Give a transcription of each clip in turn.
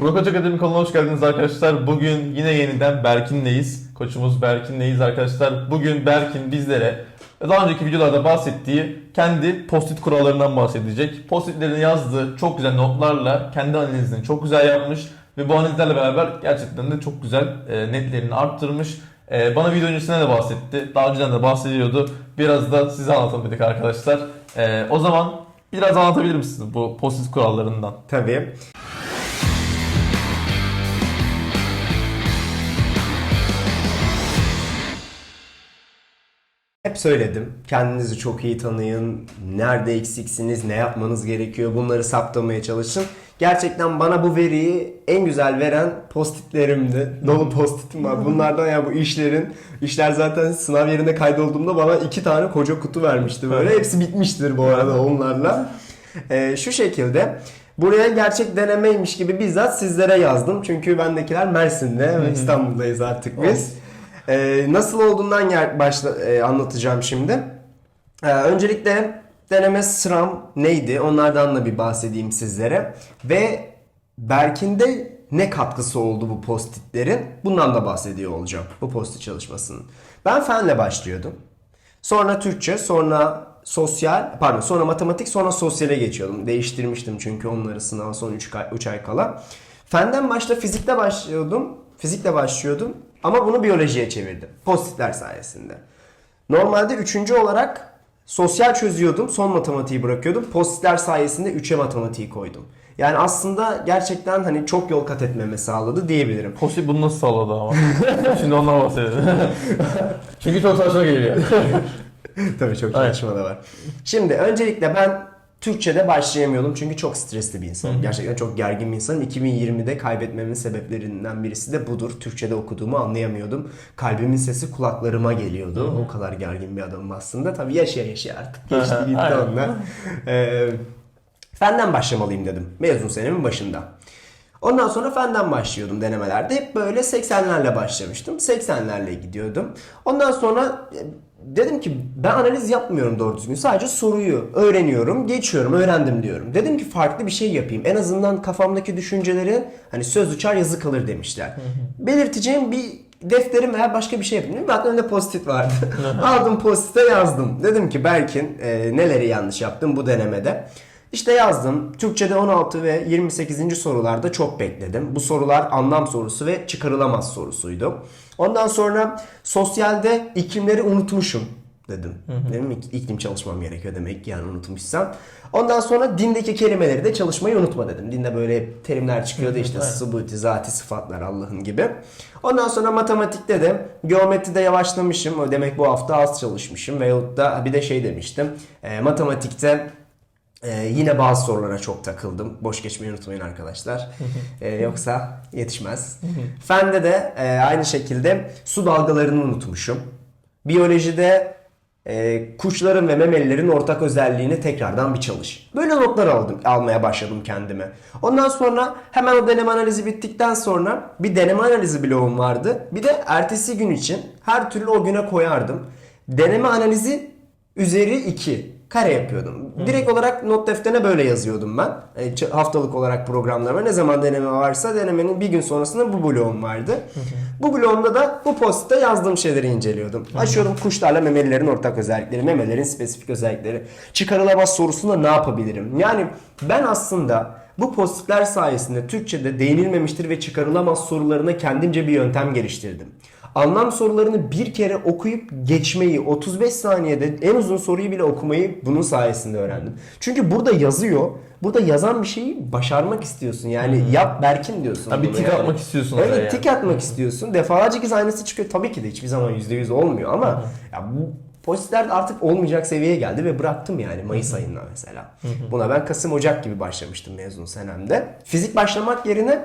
Hoca Akademi kanalına hoş geldiniz arkadaşlar. Bugün yine yeniden Berkin'leyiz. Koçumuz Berkin'leyiz arkadaşlar. Bugün Berkin bizlere daha önceki videolarda bahsettiği kendi post-it kurallarından bahsedecek. Post-itlerini yazdığı çok güzel notlarla kendi analizini çok güzel yapmış. Ve bu analizlerle beraber gerçekten de çok güzel e, netlerini arttırmış. E, bana video öncesinde de bahsetti. Daha önceden de bahsediyordu. Biraz da size anlatalım dedik arkadaşlar. E, o zaman biraz anlatabilir misiniz bu post-it kurallarından? Tabii. Hep söyledim. Kendinizi çok iyi tanıyın. Nerede eksiksiniz, ne yapmanız gerekiyor bunları saptamaya çalışın. Gerçekten bana bu veriyi en güzel veren postitlerimdi. Dolu postitim var. Bunlardan ya bu işlerin, işler zaten sınav yerine kaydolduğumda bana iki tane koca kutu vermişti böyle. Hepsi bitmiştir bu arada onlarla. Ee, şu şekilde buraya gerçek denemeymiş gibi bizzat sizlere yazdım. Çünkü bendekiler Mersin'de ve İstanbul'dayız artık biz. Ee, nasıl olduğundan yer başla e, anlatacağım şimdi. Ee, öncelikle deneme sıram neydi? Onlardan da bir bahsedeyim sizlere. Ve Berkin'de ne katkısı oldu bu postitlerin? Bundan da bahsediyor olacağım bu postit çalışmasının. Ben fenle başlıyordum. Sonra Türkçe, sonra sosyal, pardon sonra matematik, sonra sosyale geçiyordum. Değiştirmiştim çünkü onları sınav son 3 ay, ay kala. Fenden başta fizikle başlıyordum. Fizikle başlıyordum ama bunu biyolojiye çevirdim. Postitler sayesinde. Normalde üçüncü olarak sosyal çözüyordum. Son matematiği bırakıyordum. Postitler sayesinde 3'e matematiği koydum. Yani aslında gerçekten hani çok yol kat etmemi sağladı diyebilirim. Post bunu nasıl sağladı ama? Şimdi ondan bahsedelim. Çünkü çok saçma geliyor. Tabii çok Evet. saçma da var. Şimdi öncelikle ben Türkçe'de başlayamıyordum çünkü çok stresli bir insanım. Gerçekten çok gergin bir insanım. 2020'de kaybetmemin sebeplerinden birisi de budur. Türkçe'de okuduğumu anlayamıyordum. Kalbimin sesi kulaklarıma geliyordu. O kadar gergin bir adamım aslında. Tabii yaşaya yaşaya artık geçti gitti onlar. Ee, fenden başlamalıyım dedim. Mezun senemin başında. Ondan sonra fenden başlıyordum denemelerde. Hep böyle 80'lerle başlamıştım. 80'lerle gidiyordum. Ondan sonra e, dedim ki ben analiz yapmıyorum doğru düzgün. Sadece soruyu öğreniyorum, geçiyorum, öğrendim diyorum. Dedim ki farklı bir şey yapayım. En azından kafamdaki düşünceleri hani söz uçar yazı kalır demişler. Belirteceğim bir defterim veya başka bir şey yapayım. Benim aklımda post-it vardı. Aldım post-it'e yazdım. Dedim ki Berkin e, neleri yanlış yaptım bu denemede. İşte yazdım. Türkçe'de 16 ve 28. sorularda çok bekledim. Bu sorular anlam sorusu ve çıkarılamaz sorusuydu. Ondan sonra sosyalde iklimleri unutmuşum dedim. Dedim "İk- iklim çalışmam gerekiyor demek ki yani unutmuşsam. Ondan sonra dindeki kelimeleri de çalışmayı unutma dedim. Dinde böyle terimler çıkıyordu işte evet. zati sıfatlar Allah'ın gibi. Ondan sonra matematikte de geometride yavaşlamışım. O demek bu hafta az çalışmışım. Veyahut da bir de şey demiştim. e, matematikte ee, yine bazı sorulara çok takıldım. Boş geçmeyi unutmayın arkadaşlar. Ee, yoksa yetişmez. Fende de e, aynı şekilde su dalgalarını unutmuşum. Biyolojide e, kuşların ve memelilerin ortak özelliğini tekrardan bir çalış. Böyle notlar aldım, almaya başladım kendime. Ondan sonra hemen o deneme analizi bittikten sonra bir deneme analizi bloğum vardı. Bir de ertesi gün için her türlü o güne koyardım. Deneme analizi üzeri 2 kare yapıyordum. Direkt olarak not defterine böyle yazıyordum ben. E, haftalık olarak programlarıma ne zaman deneme varsa denemenin bir gün sonrasında bu bloğum vardı. Bu bloğumda da bu postta yazdığım şeyleri inceliyordum. Açıyordum kuşlarla memelilerin ortak özellikleri, memelerin spesifik özellikleri. Çıkarılamaz sorusunda ne yapabilirim? Yani ben aslında bu postitler sayesinde Türkçe'de değinilmemiştir ve çıkarılamaz sorularına kendimce bir yöntem geliştirdim. Anlam sorularını bir kere okuyup geçmeyi 35 saniyede en uzun soruyu bile okumayı bunun sayesinde öğrendim. Çünkü burada yazıyor. Burada yazan bir şeyi başarmak istiyorsun. Yani yap Berkin diyorsun. Ha, bir tik yani. atmak istiyorsun Evet yani. tik atmak istiyorsun. Defalarca kez aynısı çıkıyor. Tabii ki de hiçbir zaman %100 olmuyor ama ya bu postitler de artık olmayacak seviyeye geldi ve bıraktım yani Mayıs ayında mesela. Buna ben Kasım Ocak gibi başlamıştım mezun senemde. Fizik başlamak yerine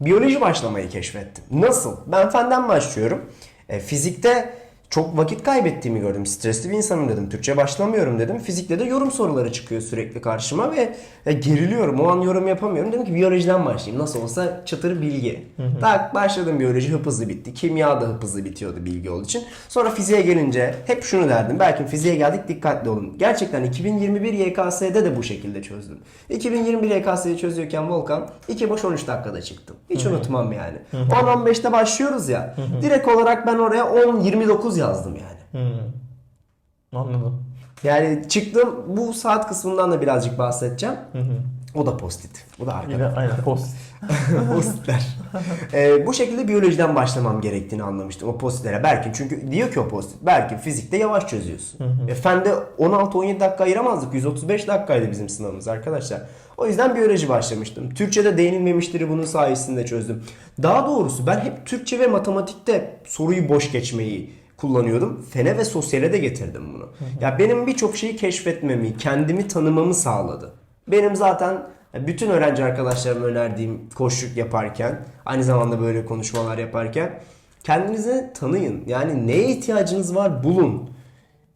biyoloji başlamayı keşfettim. Nasıl? Ben fenden başlıyorum. E, fizikte çok vakit kaybettiğimi gördüm. Stresli bir insanım dedim. Türkçe başlamıyorum dedim. Fizikte de yorum soruları çıkıyor sürekli karşıma ve geriliyorum. O an yorum yapamıyorum. Dedim ki biyolojiden başlayayım. Nasıl olsa çıtır bilgi. Tak başladım biyoloji hıp hızlı bitti. Kimya da hıp hızlı bitiyordu bilgi olduğu için. Sonra fiziğe gelince hep şunu derdim. Belki fiziğe geldik dikkatli olun. Gerçekten 2021 YKS'de de bu şekilde çözdüm. 2021 YKS'yi çözüyorken Volkan 2 boş 13 dakikada çıktım. Hiç unutmam yani. 10-15'te başlıyoruz ya. Direkt olarak ben oraya 10-29 yazdım yani. Hmm. Anladım. Yani çıktım bu saat kısmından da birazcık bahsedeceğim. O da postit. Bu da arkada. Yine aynen post. Postitler. Ee, bu şekilde biyolojiden başlamam gerektiğini anlamıştım o postitlere. Berkin çünkü diyor ki o postit. Berkin fizikte yavaş çözüyorsun. E, fende 16-17 dakika ayıramazdık. 135 dakikaydı bizim sınavımız arkadaşlar. O yüzden biyoloji başlamıştım. Türkçe'de değinilmemiştir bunun sayesinde çözdüm. Daha doğrusu ben hep Türkçe ve matematikte soruyu boş geçmeyi kullanıyordum. Fene ve sosyale de getirdim bunu. Ya benim birçok şeyi keşfetmemi, kendimi tanımamı sağladı. Benim zaten bütün öğrenci arkadaşlarıma önerdiğim koşluk yaparken, aynı zamanda böyle konuşmalar yaparken kendinizi tanıyın. Yani neye ihtiyacınız var bulun.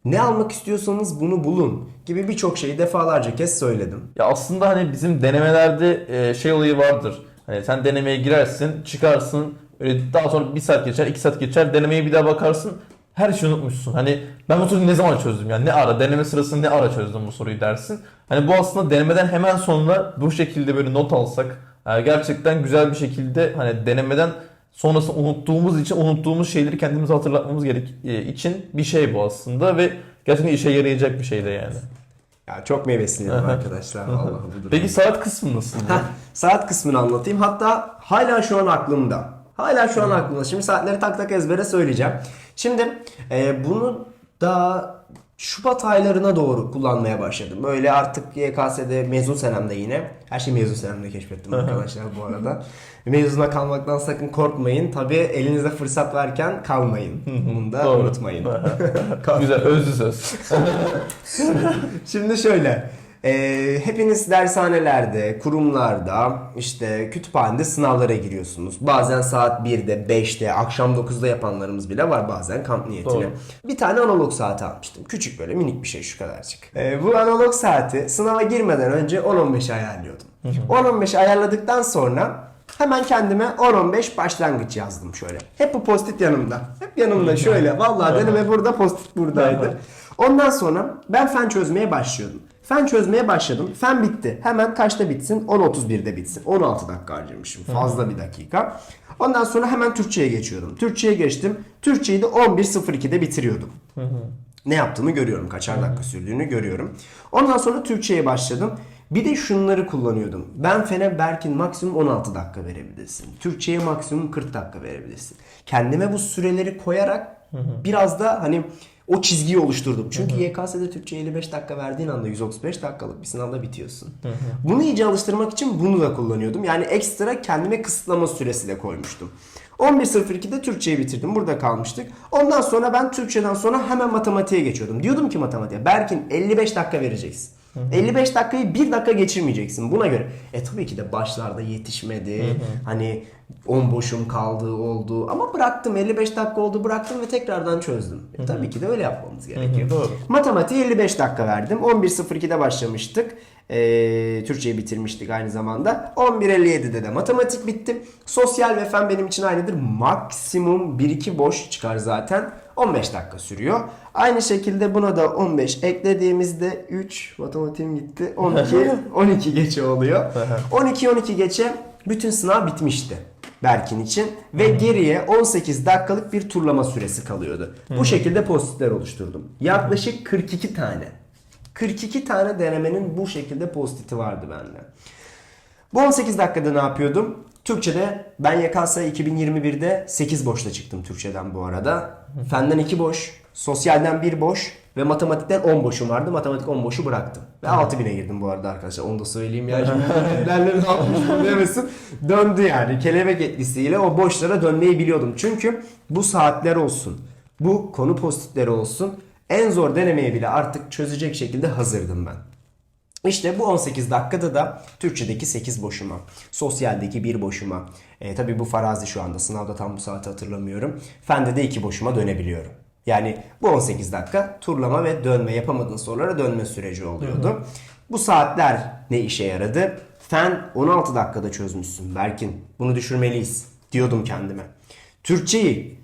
Ne almak istiyorsanız bunu bulun gibi birçok şeyi defalarca kez söyledim. Ya aslında hani bizim denemelerde e, şey olayı vardır. Hani sen denemeye girersin, çıkarsın. Öyle daha sonra bir saat geçer, iki saat geçer. Denemeye bir daha bakarsın. Her şeyi unutmuşsun. Hani ben bu soruyu ne zaman çözdüm? Yani ne ara? Deneme sırasında ne ara çözdüm bu soruyu dersin. Hani bu aslında denemeden hemen sonra bu şekilde böyle not alsak e, gerçekten güzel bir şekilde hani denemeden sonrası unuttuğumuz için unuttuğumuz şeyleri kendimize hatırlatmamız gerek e, için bir şey bu aslında ve gerçekten işe yarayacak bir şey de yani. Ya çok meyvesini yedim arkadaşlar. Durum. Peki saat kısmı nasıl? Saat kısmını anlatayım. Hatta hala şu an aklımda. Hala şu an aklımda. Şimdi saatleri tak tak ezbere söyleyeceğim. Şimdi e, bunu da Şubat aylarına doğru kullanmaya başladım. Böyle artık YKS'de mezun senemde yine. Her şeyi mezun senemde keşfettim arkadaşlar bu arada. Mezuna kalmaktan sakın korkmayın. Tabii elinizde fırsat varken kalmayın. Bunu da unutmayın. Güzel özlü söz. Şimdi şöyle. E, hepiniz dershanelerde, kurumlarda, işte kütüphanede sınavlara giriyorsunuz. Bazen saat 1'de, 5'te, akşam 9'da yapanlarımız bile var bazen kamp niyetine. Doğru. Bir tane analog saati almıştım. Küçük böyle minik bir şey şu kadarcık. E, bu analog saati sınava girmeden önce 10-15 ayarlıyordum. 10-15 ayarladıktan sonra Hemen kendime 10-15 başlangıç yazdım şöyle. Hep bu postit yanımda. Hep yanımda şöyle. Vallahi deneme burada postit buradaydı. Ondan sonra ben fen çözmeye başlıyordum. Fen çözmeye başladım. Fen bitti. Hemen kaçta bitsin? 10.31'de bitsin. 16 dakika harcamışım. Fazla bir dakika. Ondan sonra hemen Türkçe'ye geçiyordum. Türkçe'ye geçtim. Türkçeyi de 11.02'de bitiriyordum. Ne yaptığımı görüyorum. Kaçar dakika sürdüğünü görüyorum. Ondan sonra Türkçe'ye başladım. Bir de şunları kullanıyordum. Ben fene Berkin maksimum 16 dakika verebilirsin. Türkçe'ye maksimum 40 dakika verebilirsin. Kendime bu süreleri koyarak biraz da hani o çizgiyi oluşturdum. Çünkü YKS'de Türkçe 55 dakika verdiğin anda 135 dakikalık bir sınavda bitiyorsun. Bunu iyice alıştırmak için bunu da kullanıyordum. Yani ekstra kendime kısıtlama süresi de koymuştum. 11.02'de Türkçeyi bitirdim. Burada kalmıştık. Ondan sonra ben Türkçeden sonra hemen matematiğe geçiyordum. Diyordum ki matematiğe Berkin 55 dakika vereceksin. 55 dakikayı 1 dakika geçirmeyeceksin buna göre. E tabii ki de başlarda yetişmedi. Hani 10 boşum kaldı oldu. Ama bıraktım 55 dakika oldu bıraktım ve tekrardan çözdüm. E tabii ki de öyle yapmamız gerekiyor. Doğru. Matematiğe 55 dakika verdim. 11.02'de başlamıştık. Ee, Türkçeyi bitirmiştik aynı zamanda. 11.57'de de matematik bitti. Sosyal ve fen benim için aynıdır. Maksimum 1-2 boş çıkar zaten. 15 dakika sürüyor. Aynı şekilde buna da 15 eklediğimizde 3 matematiğim gitti. 12 12 geçe oluyor. 12 12 geçe bütün sınav bitmişti. Berkin için ve geriye 18 dakikalık bir turlama süresi kalıyordu. Bu şekilde postitler oluşturdum. Yaklaşık 42 tane. 42 tane denemenin bu şekilde postiti vardı bende. Bu 18 dakikada ne yapıyordum? Türkçe'de ben YKS 2021'de 8 boşta çıktım Türkçeden bu arada. Fenden 2 boş, sosyalden 1 boş ve matematikten 10 boşum vardı. Matematik 10 boşu bıraktım. Ve 6000'e girdim bu arada arkadaşlar. Onu da söyleyeyim ya. Şimdi derler ne yapmış bu demesin. Döndü yani. Kelebek etkisiyle o boşlara dönmeyi biliyordum. Çünkü bu saatler olsun. Bu konu postitleri olsun. En zor denemeye bile artık çözecek şekilde hazırdım ben. İşte bu 18 dakikada da Türkçedeki 8 boşuma, sosyaldeki 1 boşuma, e, tabii bu farazi şu anda sınavda tam bu saati hatırlamıyorum. Fende de 2 boşuma dönebiliyorum. Yani bu 18 dakika turlama ve dönme yapamadığın sorulara dönme süreci oluyordu. Bu saatler ne işe yaradı? Fen 16 dakikada çözmüşsün Berkin. Bunu düşürmeliyiz diyordum kendime. Türkçeyi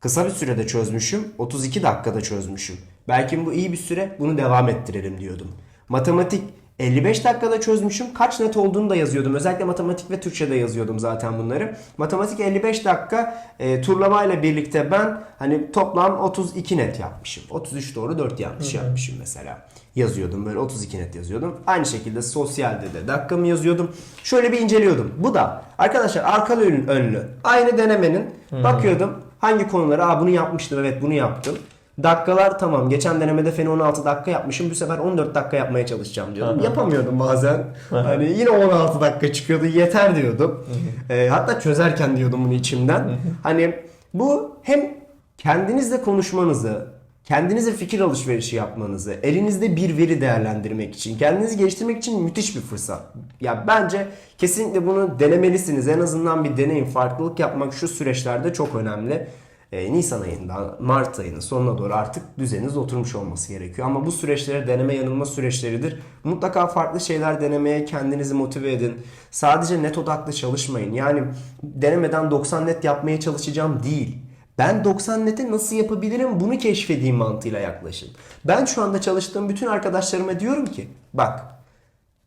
kısa bir sürede çözmüşüm. 32 dakikada çözmüşüm. Belki bu iyi bir süre bunu devam ettirelim diyordum. Matematik 55 dakikada çözmüşüm. Kaç net olduğunu da yazıyordum. Özellikle matematik ve Türkçe'de yazıyordum zaten bunları. Matematik 55 dakika e, turlamayla birlikte ben hani toplam 32 net yapmışım. 33 doğru 4 yanlış yapmışım mesela. Yazıyordum böyle 32 net yazıyordum. Aynı şekilde sosyalde de dakikamı yazıyordum. Şöyle bir inceliyordum. Bu da arkadaşlar arkalı önlü. Aynı denemenin bakıyordum hangi konuları aa bunu yapmıştım evet bunu yaptım. Dakikalar tamam. Geçen denemede feni 16 dakika yapmışım. Bu sefer 14 dakika yapmaya çalışacağım diyordum. Yapamıyordum bazen. hani yine 16 dakika çıkıyordu. Yeter diyordum. Ee, hatta çözerken diyordum bunu içimden. hani bu hem kendinizle konuşmanızı, kendinize fikir alışverişi yapmanızı, elinizde bir veri değerlendirmek için, kendinizi geliştirmek için müthiş bir fırsat. Ya bence kesinlikle bunu denemelisiniz. En azından bir deneyin. Farklılık yapmak şu süreçlerde çok önemli. Ee, Nisan ayında, Mart ayının sonuna doğru artık düzeniniz oturmuş olması gerekiyor. Ama bu süreçleri deneme yanılma süreçleridir. Mutlaka farklı şeyler denemeye kendinizi motive edin. Sadece net odaklı çalışmayın. Yani denemeden 90 net yapmaya çalışacağım değil. Ben 90 neti nasıl yapabilirim bunu keşfedeyim mantığıyla yaklaşın. Ben şu anda çalıştığım bütün arkadaşlarıma diyorum ki bak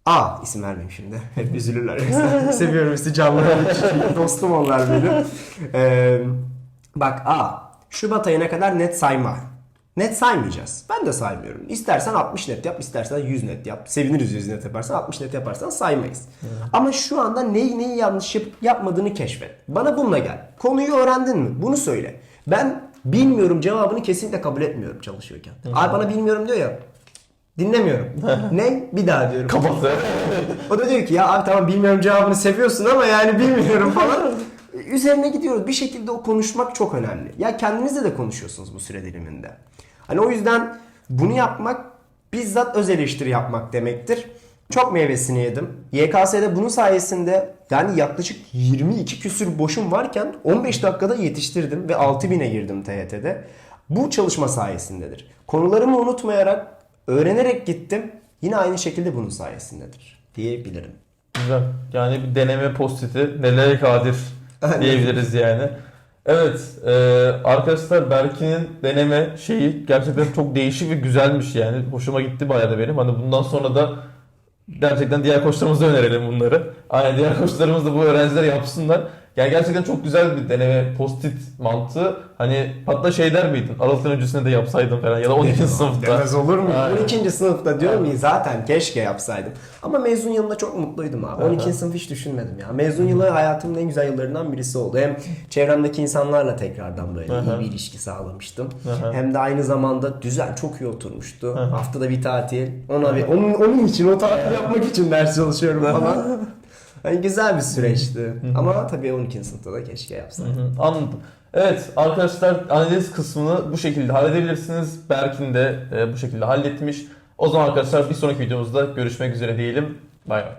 A isim vermeyeyim şimdi. Hep üzülürler. Seviyorum sizi canlı dostum onlar benim. Ee, bak A Şubat ayına kadar net sayma. Net saymayacağız. Ben de saymıyorum. İstersen 60 net yap, istersen 100 net yap. Seviniriz 100 net yaparsan, 60 net yaparsan saymayız. Ama şu anda neyi neyi yanlış yapıp yapmadığını keşfet. Bana bununla gel. Konuyu öğrendin mi? Bunu söyle. Ben bilmiyorum cevabını kesinlikle kabul etmiyorum çalışıyorken. Ay bana bilmiyorum diyor ya. Dinlemiyorum. ne? Bir daha diyorum. Kapattı. O da diyor ki ya abi tamam bilmiyorum cevabını seviyorsun ama yani bilmiyorum falan. Üzerine gidiyoruz. Bir şekilde o konuşmak çok önemli. Ya kendinizle de konuşuyorsunuz bu süre diliminde. Hani o yüzden bunu yapmak bizzat öz eleştiri yapmak demektir. Çok meyvesini yedim. YKS'de bunun sayesinde yani yaklaşık 22 küsür boşum varken 15 dakikada yetiştirdim ve 6000'e girdim TYT'de. Bu çalışma sayesindedir. Konularımı unutmayarak, öğrenerek gittim. Yine aynı şekilde bunun sayesindedir diyebilirim. Güzel. Yani bir deneme postiti nelere kadir diyebiliriz yani. Evet e, arkadaşlar Berkin'in deneme şeyi gerçekten çok değişik ve güzelmiş yani. Hoşuma gitti bayağı da benim. Hani bundan sonra da gerçekten diğer koçlarımıza önerelim bunları. Aynen diğer koçlarımız da bu öğrenciler yapsınlar. Yani gerçekten çok güzel bir deneme postit mantığı. Hani hatta şey der miydin? Aralıktan öncesinde de yapsaydım falan ya da 12. sınıfta. Demez olur mu? Aynen. 12. sınıfta diyorum ya zaten keşke yapsaydım. Ama mezun yılında çok mutluydum abi. 12. sınıf hiç düşünmedim ya. Mezun yılı hayatımın en güzel yıllarından birisi oldu. Hem çevremdeki insanlarla tekrardan böyle Aha. iyi bir ilişki sağlamıştım. Aha. Hem de aynı zamanda düzen çok iyi oturmuştu. Haftada bir tatil. Ona bir, onun, onun için o tatil yapmak için ders çalışıyorum falan. Yani güzel bir süreçti. Ama tabii 12. sınıfta da keşke yapsaydım. Hı hı, Anladım. Evet arkadaşlar analiz kısmını bu şekilde halledebilirsiniz. Berkin de e, bu şekilde halletmiş. O zaman arkadaşlar bir sonraki videomuzda görüşmek üzere diyelim. Bay bay.